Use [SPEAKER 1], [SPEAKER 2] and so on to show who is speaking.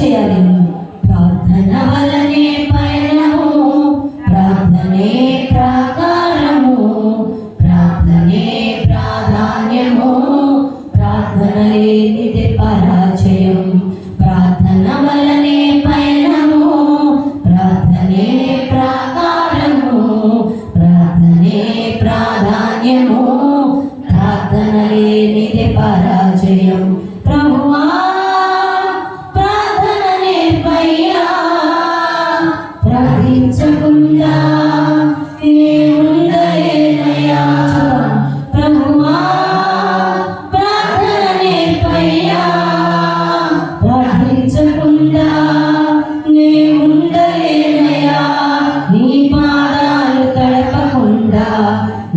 [SPEAKER 1] చేయాలి.